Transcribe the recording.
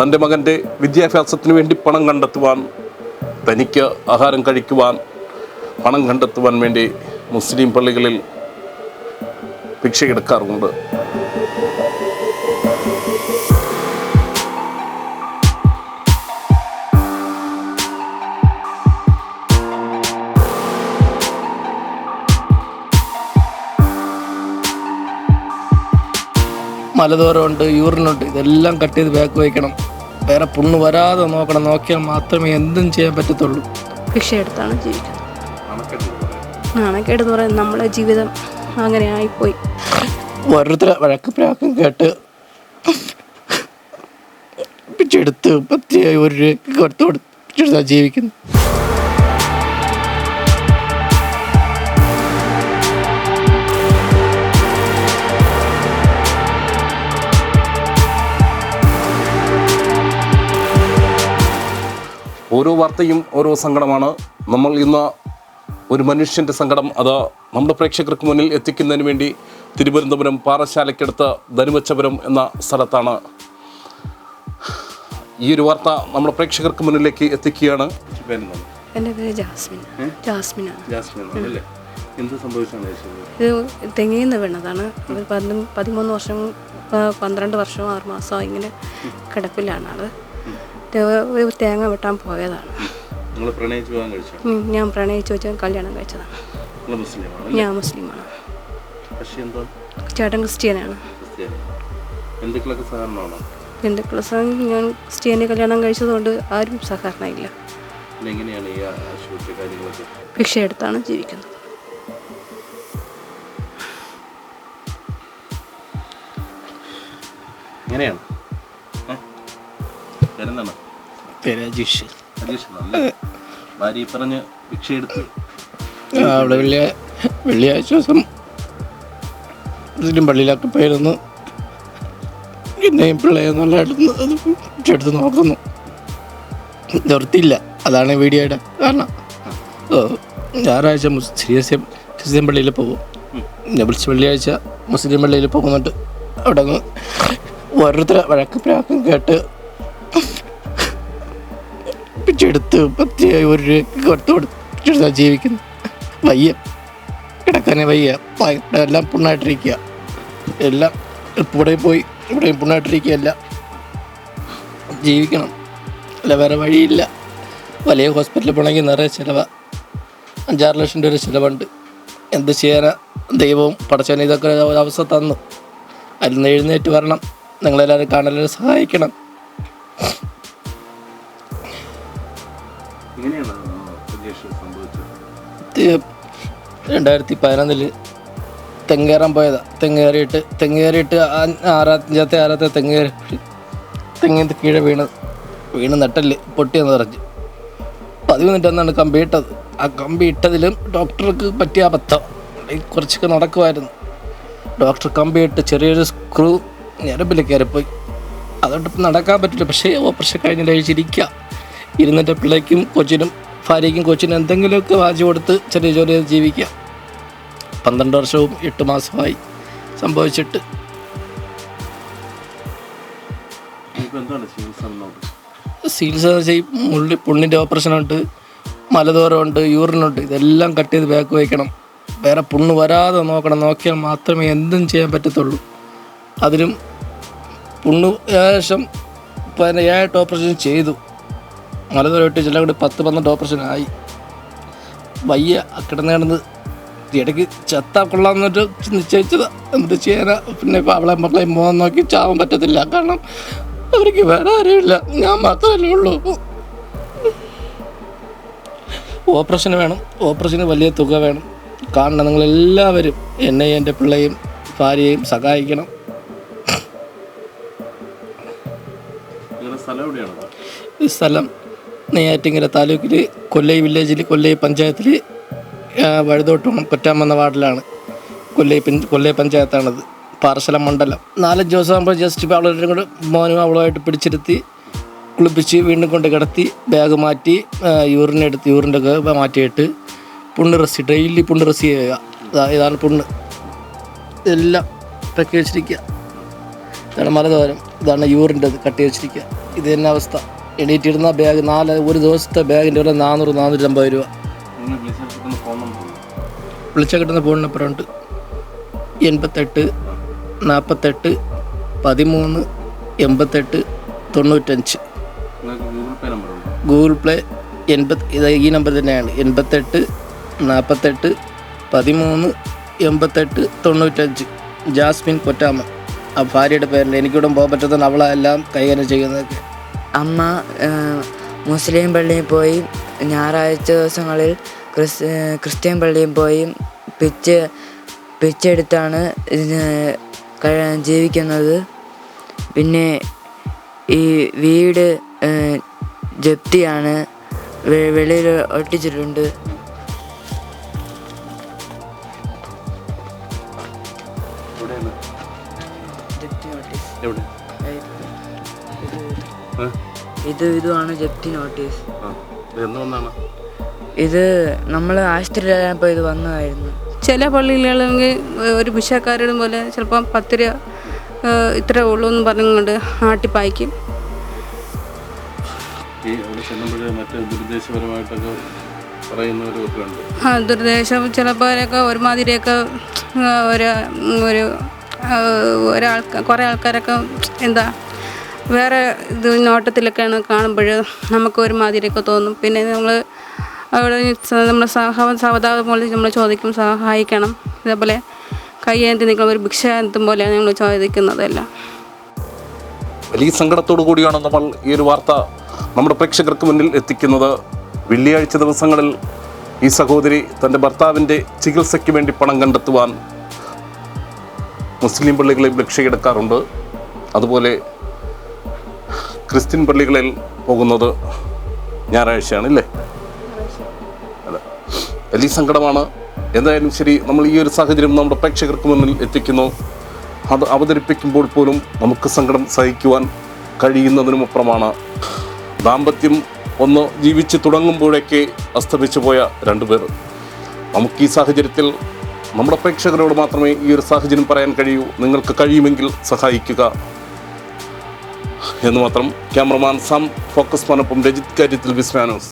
തന്റെ മകന്റെ വിദ്യാഭ്യാസത്തിന് വേണ്ടി പണം കണ്ടെത്തുവാൻ തനിക്ക് ആഹാരം കഴിക്കുവാൻ പണം കണ്ടെത്തുവാൻ വേണ്ടി മുസ്ലിം പള്ളികളിൽ ഭിക്ഷയെടുക്കാറുണ്ട് മലദൂരമുണ്ട് യൂറിനുണ്ട് ഇതെല്ലാം കട്ട് ചെയ്ത് ബാക്ക് വയ്ക്കണം വേറെ പുണ്ണ് വരാതെ നോക്കണം നോക്കിയാൽ മാത്രമേ എന്തും ചെയ്യാൻ പറ്റത്തുള്ളൂ. ഭിക്ഷ എടുത്താണ് ജീവിക്കുന്നത്. നാണക്കേട് എന്ന് പറയുന്നത് നമ്മളെ ജീവിതം അങ്ങനെ ആയിപ്പോയി. ഓരോരുത്തരെ വഴക്ക് പ്രാക്കും കേട്ട് പിച്ചെടുത്ത് പത്തിയായി ഒരു രൂപയ്ക്ക് കൊടുത്ത് കൊടുത്ത് പിച്ചെടുത്താ ജീവിക്കുന്നു ഓരോ വാർത്തയും ഓരോ സങ്കടമാണ്. നമ്മൾ ഇന്ന് ഒരു മനുഷ്യന്റെ സങ്കടം അത് നമ്മുടെ പ്രേക്ഷകർക്ക് മുന്നിൽ എത്തിക്കുന്നതിന് വേണ്ടി തിരുവനന്തപുരം പാറശാലയ്ക്കടുത്ത് ധനുവച്ചപുരം എന്ന സ്ഥലത്താണ് ഈ ഒരു വാർത്ത നമ്മുടെ പ്രേക്ഷകർക്ക് മുന്നിലേക്ക് എത്തിക്കുകയാണ്. എന്റെ പേര് ജാസ്മിൻ. ജാസ്മിനാണ്. എന്ത് സംഭവിച്ചാണ് ഇത് തെങ്ങിൽ നിന്ന് വീണതാണ് പതിമൂന്ന് വർഷം പന്ത്രണ്ട് വർഷവും ആറ് മാസവും ഇങ്ങനെ കിടപ്പിലാണ് ആൾ. തേങ്ങ വെട്ടാൻ പോയതാണ്. ഞാൻ പ്രണയിച്ചു വെച്ചാൽ കല്യാണം കഴിച്ചതാണ്. ഞാൻ മുസ്ലിമാണ്. ചേട്ടൻ ക്രിസ്ത്യനാണ് ബന്ധുക്കളെ ഞാൻ ക്രിസ്ത്യാനി കല്യാണം കഴിച്ചതുകൊണ്ട് ആരും സഹകരണ ഇല്ല ഭിക്ഷ എടുത്താണ് ജീവിക്കുന്നത്. എങ്ങനെയാണ്? പേരെന്താണ്? രാജേഷ് അജീഷ്. അല്ലേ? ഭാര്യ പറഞ്ഞ് ഭിക്ഷയെടുത്ത് അവിടെ വലിയ വെള്ളിയാഴ്ച ദിവസം മുസ്ലിം പള്ളിയിലൊക്കെ പോയിരുന്നു. പിന്നെയും നല്ലതായിട്ട് അത് പിടിച്ചെടുത്ത് നോക്കുന്നു. നിർത്തിയില്ല അതാണ് വീഡിയോയുടെ കാരണം. ഞായറാഴ്ച മുസ്ലിം ക്രിസ്ത്യൻ പള്ളിയിൽ പോകും. വിളിച്ച് വെള്ളിയാഴ്ച മുസ്ലിം പള്ളിയിൽ പോകുന്നുണ്ട്. അവിടെ ഓരോരുത്തരെ വഴക്ക് പ്രാക്കും കേട്ട് പിച്ചെടുത്ത് പത്തിയായി ഒരു കൊടുത്ത് കൊടുത്ത് ജീവിക്കുന്നു. വയ്യ. കിടക്കാനെ വയ്യ. എല്ലാം പുണ്ണായിട്ടിരിക്കുക. എല്ലാം ഇവിടെ പോയി ഇവിടെയും പുണ്ണായിട്ടിരിക്കുക എല്ലാം ജീവിക്കണം. അല്ല വേറെ വഴിയില്ല. വലിയ ഹോസ്പിറ്റലിൽ പോകണമെങ്കിൽ നിറയെ ചിലവ. അഞ്ചാറ് ലക്ഷം രൂപ ചിലവുണ്ട്. എന്ത് ചെയ്യാനാ? ദൈവവും പടച്ചവനും ഇതൊക്കെ അവസ്ഥ തന്നു. അതിൽ നിന്ന് എഴുന്നേറ്റ് വരണം. നിങ്ങളെല്ലാവരും കാണലും സഹായിക്കണം. രണ്ടായിരത്തി പതിനൊന്നിൽ തെങ്ങേറാൻ പോയതാ. തെങ്ങേറിയിട്ട് തെങ്ങേറിയിട്ട് ആറാഞ്ചാത്തെ ആറാത്തെ തെങ്ങേറി തെങ്ങിന്റെ കീഴെ വീണ് വീണ് നട്ടൽ പൊട്ടിയെന്ന് പറഞ്ഞു. പതിവ് മിനിറ്റ് അന്നാണ് കമ്പി ഇട്ടത്. ആ കമ്പി ഇട്ടതിലും ഡോക്ടർക്ക് പറ്റിയ അബദ്ധം. കുറച്ചൊക്കെ നടക്കുമായിരുന്നു ഡോക്ടർ കമ്പി ഇട്ട് ചെറിയൊരു സ്ക്രൂ ഞരമ്പിൽ കയറിപ്പോയി. അതുകൊണ്ട് ഇപ്പം നടക്കാൻ പറ്റില്ല. പക്ഷേ ഓപ്പറേഷൻ കഴിഞ്ഞിട്ട് കഴിച്ചിരിക്കുക ഇരുന്നിട്ട് പിള്ളേക്കും കൊച്ചിനും ഭാര്യയ്ക്കും കൊച്ചിനും എന്തെങ്കിലുമൊക്കെ വാജി കൊടുത്ത് ചെറിയ ജോലി ചെയ്ത് ജീവിക്കുക. പന്ത്രണ്ട് വർഷവും എട്ട് മാസമായി സംഭവിച്ചിട്ട്. ചികിത്സ മുള്ളി പുണ്ണിന്റെ ഓപ്പറേഷനുണ്ട് മലദോരമുണ്ട് യൂറിനുണ്ട് ഇതെല്ലാം കട്ട് ചെയ്ത് ബാക്ക് വയ്ക്കണം വേറെ പുണ്ണ് വരാതെ നോക്കണം. നോക്കിയാൽ മാത്രമേ എന്തും ചെയ്യാൻ പറ്റത്തുള്ളൂ. അതിലും പുണ്ണ് ഏകദേശം പതിനയ്യായിട്ട് ഓപ്പറേഷൻ ചെയ്തു. മലദൂരമായിട്ട് ചില കൂടി പത്ത് പന്ത്രണ്ട് ഓപ്പറേഷൻ ആയി. വയ്യ കിടന്ന് കിടന്ന് ഇടയ്ക്ക് ചത്താ കൊള്ളാമെന്നിട്ട് നിശ്ചയിച്ചത് എന്നിട്ട് ചെയ്യാനാ. പിന്നെ ഇപ്പം അവളെ മക്കളെ മോൻ നോക്കി ചാവാൻ പറ്റത്തില്ല. കാരണം അവർക്ക് വേറെ ആരുമില്ല. ഞാൻ മാത്രമല്ലേ ഉള്ളൂ. ഓപ്പറേഷന് വേണം. ഓപ്പറേഷന് വലിയ തുക വേണം. കാരണം നിങ്ങളെല്ലാവരും എന്നെയും എന്റെ പിള്ളയും ഭാര്യയും സഹായിക്കണം. ഈ സ്ഥലം നെയ്യാറ്റിങ്കര താലൂക്കിൽ കൊല്ലൈ വില്ലേജിൽ കൊല്ലൈ പഞ്ചായത്തിൽ വഴുതോട്ടും കൊറ്റാമെന്ന വാർഡിലാണ്. കൊല്ലൈ കൊല്ലൈ പഞ്ചായത്താണത്. പാർശല മണ്ഡലം. നാലഞ്ച് ദിവസം ആകുമ്പോൾ ജസ്റ്റ് അവളൊരു കൂടെ മോനും അവളുമായിട്ട് പിടിച്ചിരുത്തി കുളിപ്പിച്ച് വീണ്ടും കൊണ്ട് കിടത്തി ബാഗ് മാറ്റി യൂറിൻ എടുത്ത് യൂറിന്റെ ഒക്കെ മാറ്റിയിട്ട് പുണ്ണ് റസി ഡെയിലി പുണ്ണ് റസി ചെയ്യുക. ഇതാ- ഇതാണ് പുണ്ണ്. ഇട്ടൊക്കെ വെച്ചിരിക്കുക ഇതാണ് മലദോരം ഇതാണ് യൂറിന്റെ കട്ടി വെച്ചിരിക്കുക. ഇത് തന്നെ അവസ്ഥ. എണീറ്റിടുന്ന ബാഗ് നാല് ഒരു ദിവസത്തെ ബാഗിന്റെ വില നാനൂറ് നാനൂറ്റമ്പത് രൂപ. വിളിച്ച വിളിച്ചാൽ കിട്ടുന്ന ഫോൺ നമ്പർ ഉണ്ട്? എൺപത്തെട്ട് നാൽപ്പത്തെട്ട് പതിമൂന്ന് എൺപത്തെട്ട് തൊണ്ണൂറ്റഞ്ച്. ഗൂഗിൾ പ്ലേ എൺപത് ഇത് ഈ നമ്പർ തന്നെയാണ്. എൺപത്തെട്ട് നാൽപ്പത്തെട്ട് പതിമൂന്ന് എൺപത്തെട്ട് തൊണ്ണൂറ്റഞ്ച്. ജാസ്മിൻ കൊറ്റാമ്മ ആ ഭാര്യയുടെ പേരിൽ എനിക്കിവിടെ പോകാൻ പറ്റുന്ന അവളെല്ലാം കൈകാര്യം ചെയ്യുന്നതൊക്കെ അമ്മ മുസ്ലിം പള്ളിയിൽ പോയി ഞായറാഴ്ച ദിവസങ്ങളിൽ ക്രിസ് ക്രിസ്ത്യൻ പള്ളിയിൽ പോയി പിച്ച് പിച്ചെടുത്താണ് ജീവിക്കുന്നത്. പിന്നെ ഈ വീട് ജപ്തിയാണ് വെളിയിൽ ഒട്ടിച്ചിട്ടുണ്ട്. എവിടെയാണ് ജപ്തി നോട്ടീസ് എവിടെ? ഇത് ഇതുമാണ് ജപ്തി നോട്ടീസ് എന്ന് വന്നാണ്? ഇത് നമ്മൾ ആശുപത്രിയിലായപ്പോൾ ഇത് വന്നതായിരുന്നു. ചില പള്ളികളിലാണെങ്കിൽ ഒരു ഭിക്ഷക്കാരുടെ പോലെ ചിലപ്പം പത്ത് രൂപ ഇത്ര ഉള്ളൂ എന്ന് പറഞ്ഞുകൊണ്ട് ആട്ടിപ്പായ്ക്കും ദുർദേശം ചിലപ്പോഴൊക്കെ ഒരുമാതിരിയൊക്കെ ഒരു ഒരു ഒരാൾക്ക് കുറേ ആൾക്കാരൊക്കെ എന്താ വേറെ ഇത് നോട്ടത്തിലൊക്കെയാണ് കാണുമ്പോൾ നമുക്ക് ഒരു ഒരുമാതിരിയൊക്കെ തോന്നും. പിന്നെ നമ്മൾ അവിടെ നമ്മൾ സഹ സഹതാപം പോലെ നമ്മൾ ചോദിക്കും സഹായിക്കണം. ഇതേപോലെ കയ്യേന്തി നിൽക്കുന്ന ഒരു ഭിക്ഷ എന്തും പോലെയാണ് ഞങ്ങൾ ചോദിക്കുന്നതെല്ലാം വലിയ സങ്കടത്തോടു കൂടിയാണ് നമ്മൾ ഈ ഒരു വാർത്ത നമ്മുടെ പ്രേക്ഷകർക്ക് മുന്നിൽ എത്തിക്കുന്നത്. വെള്ളിയാഴ്ച ദിവസങ്ങളിൽ ഈ സഹോദരി തന്റെ ഭർത്താവിന്റെ ചികിത്സയ്ക്ക് വേണ്ടി പണം കണ്ടെത്തുവാൻ മുസ്ലിം പള്ളികളിൽ ഭിക്ഷയെടുക്കാറുണ്ട് അതുപോലെ ക്രിസ്ത്യൻ പള്ളികളിൽ പോകുന്നത് ഞായറാഴ്ചയാണ് ഇല്ലേ അല്ല വലിയ സങ്കടമാണ്. എന്തായാലും ശരി നമ്മൾ ഈ ഒരു സാഹചര്യം നമ്മുടെ പ്രേക്ഷകർക്ക് മുന്നിൽ എത്തിക്കുന്നു. അത് അവതരിപ്പിക്കുമ്പോൾ പോലും നമുക്ക് സങ്കടം സഹിക്കുവാൻ കഴിയുന്നതിനുമപ്പുറമാണ് ദാമ്പത്യം ഒന്ന് ജീവിച്ച് തുടങ്ങുമ്പോഴേക്ക് അസ്തമിച്ചു പോയ രണ്ടുപേർ. നമുക്ക് ഈ സാഹചര്യത്തിൽ നമ്മുടെ പ്രേക്ഷകരോട് മാത്രമേ ഈ ഒരു സാഹചര്യം പറയാൻ കഴിയൂ. നിങ്ങൾക്ക് കഴിയുമെങ്കിൽ സഹായിക്കുക. എന്ന് മാത്രം ക്യാമറമാൻ സാം ഫോക്കസ് മാനൊപ്പം രജിത് കാര്യത്തിൽ വിസ്മാനോസ്